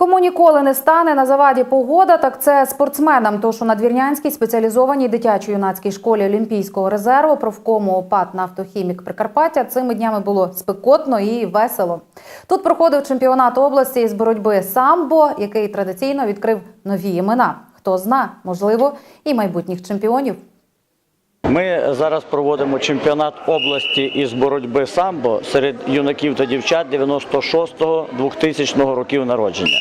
Кому ніколи не стане на заваді погода, так це спортсменам. Тож у надвірнянській спеціалізованій дитячо-юнацькій школі Олімпійського резерву профкому ОПАТ «Нафтохімік Прикарпаття цими днями було спекотно і весело. Тут проходив чемпіонат області із боротьби самбо, який традиційно відкрив нові імена. Хто зна, можливо, і майбутніх чемпіонів. Ми зараз проводимо чемпіонат області із боротьби самбо серед юнаків та дівчат 96-2000 років народження.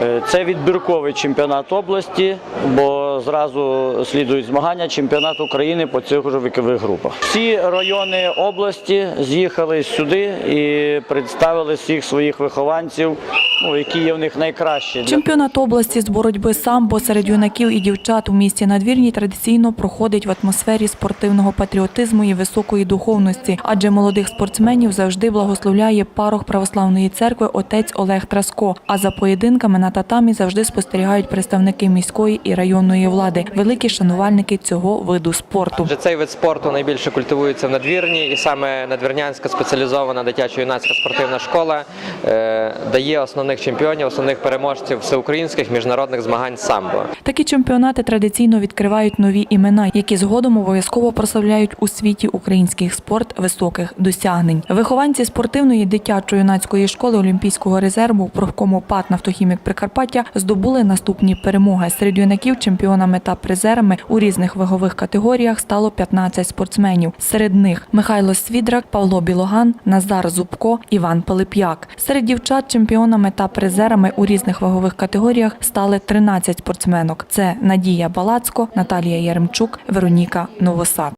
Е, Це відбірковий чемпіонат області, бо зразу слідують змагання чемпіонат України по цих вікових групах. Всі райони області з'їхали сюди і представили всіх своїх вихованців, ну, які є в них найкращі. Чемпіонат області з боротьби самбо серед юнаків і дівчат у місті Надвірній традиційно проходить в атмосфері спортивного патріотизму і високої духовності, адже молодих спортсменів завжди благословляє парох православної церкви отець Олег Траско. А за поєдинками на татамі завжди спостерігають представники міської і районної влади, великі шанувальники цього виду спорту. Адже цей вид спорту найбільше культивується в надвірні, і саме надвірнянська спеціалізована дитячо-юнацька спортивна школа е, дає основних чемпіонів, основних переможців всеукраїнських міжнародних змагань самбо. Такі чемпіонати традиційно відкривають нові імена, які згодом обов'язково прославляють у світі український спорт високих досягнень. Вихованці спортивної дитячо-юнацької школи Олімпійського резерву профкому ПАТ «Нафтохімік Прикарпаття здобули наступні перемоги. Серед юнаків чемпіонами та призерами у різних вагових категоріях стало 15 спортсменів. Серед них Михайло Свідрак, Павло Білоган, Назар Зубко, Іван Пилип'як. Серед дівчат чемпіонами та призерами у різних вагових категоріях стали 13 спортсменок. Це Надія Балацько, Наталія Яремчук, Вероніка Новосад.